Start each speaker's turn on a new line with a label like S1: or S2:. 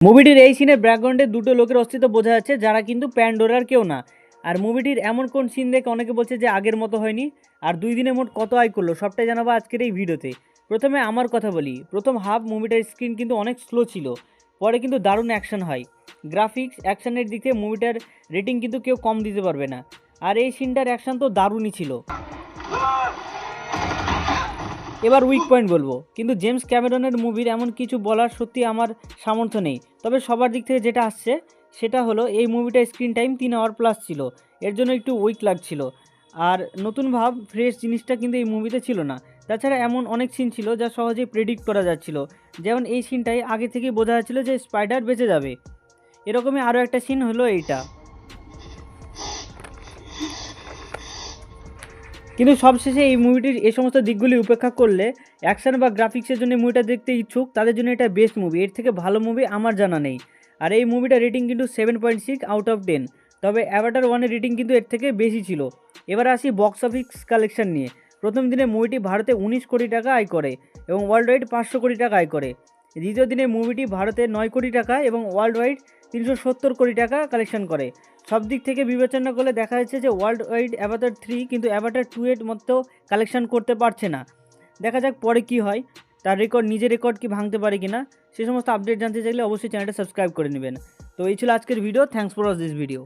S1: মুভিটির এই সিনের ব্যাকগ্রাউন্ডে দুটো লোকের অস্তিত্ব বোঝা যাচ্ছে, যারা কিন্তু প্যান্ডোরার কেউ না। আর মুভিটির এমন কোন সিন দেখে অনেকে বলছে যে আগের মতো হয়নি, আর দুই দিনে মোট কত আয় করল সবটাই জানাব আজকের এই ভিডিওতে। প্রথমে আমার কথা বলি, প্রথম হাফ মুভিটার স্ক্রিন কিন্তু অনেক স্লো ছিল, পরে কিন্তু দারুণ অ্যাকশন হয়। গ্রাফিক্স অ্যাকশনের দিক থেকে মুভিটার রেটিং কিন্তু কেউ কম দিতে পারবে না। আর এই সিনটার অ্যাকশন তো দারুণই ছিল। এবার উইক পয়েন্ট বলব। কিন্তু জেমস ক্যামেরনের মুভির এমন কিছু বলার সত্যি আমার সামর্থ্য নেই। তবে সবার দিক থেকে যেটা আসছে, সেটা হলো এই মুভিটার স্ক্রিন টাইম তিন আওয়ার প্লাস ছিল। এর জন্য একটু উইক লাগছিল। আর নতুন ভাব ফ্রেশ জিনিসটা কিন্তু এই মুভিতে ছিল না। তাছাড়া এমন অনেক সিন ছিল যা সহজেই প্রেডিক্ট করা যাচ্ছিল। যেমন এই সিনটাই আগে থেকেই বোঝা যাচ্ছিল যে স্পাইডার বেঁচে যাবে। এরকমই আরও একটা সিন হলো এইটা। কিন্তু সবশেষে এই মুভিটির এই সমস্ত দিকগুলি উপেক্ষা করলে অ্যাকশন বা গ্রাফিক্সের জন্য মুভিটা দেখতে ইচ্ছুক, তাদের জন্য এটা বেস্ট মুভি। এর থেকে ভালো মুভি আমার জানা নেই। আর এই মুভিটা রেটিং কিন্তু seven point six out of ten তবে অ্যাভাটার ওয়ানের রেটিং কিন্তু এর থেকে বেশি ছিল। এবার আসি বক্স অফিস কালেকশন নিয়ে। প্রথম দিনে মুভিটি ভারতে উনিশ কোটি টাকা আয় করে এবং ওয়ার্ল্ড ওয়াইড পাঁচশো কোটি টাকা আয় করে। দ্বিতীয় দিনে মুভিটি ভারতে নয় কোটি টাকা এবং ওয়ার্ল্ড ওয়াইড তিনশো সত্তর কোটি টাকা কালেকশন করে। সব দিক থেকে বিবেচনা করলে দেখা যাচ্ছে যে ওয়ার্ল্ড ওয়াইড অ্যাভাটার থ্রি কিন্তু অ্যাভাটার টু এর মতো কালেকশন করতে পারছে না। দেখা যাক পরে কি হয়, তার রেকর্ড নিজের রেকর্ড কি ভাঙতে পারে কি না সে সমস্ত আপডেট জানতে চাইলে অবশ্যই চ্যানেলটা সাবস্ক্রাইব করে নেবেন। তো এই ছিল আজকের video thanks for watch this video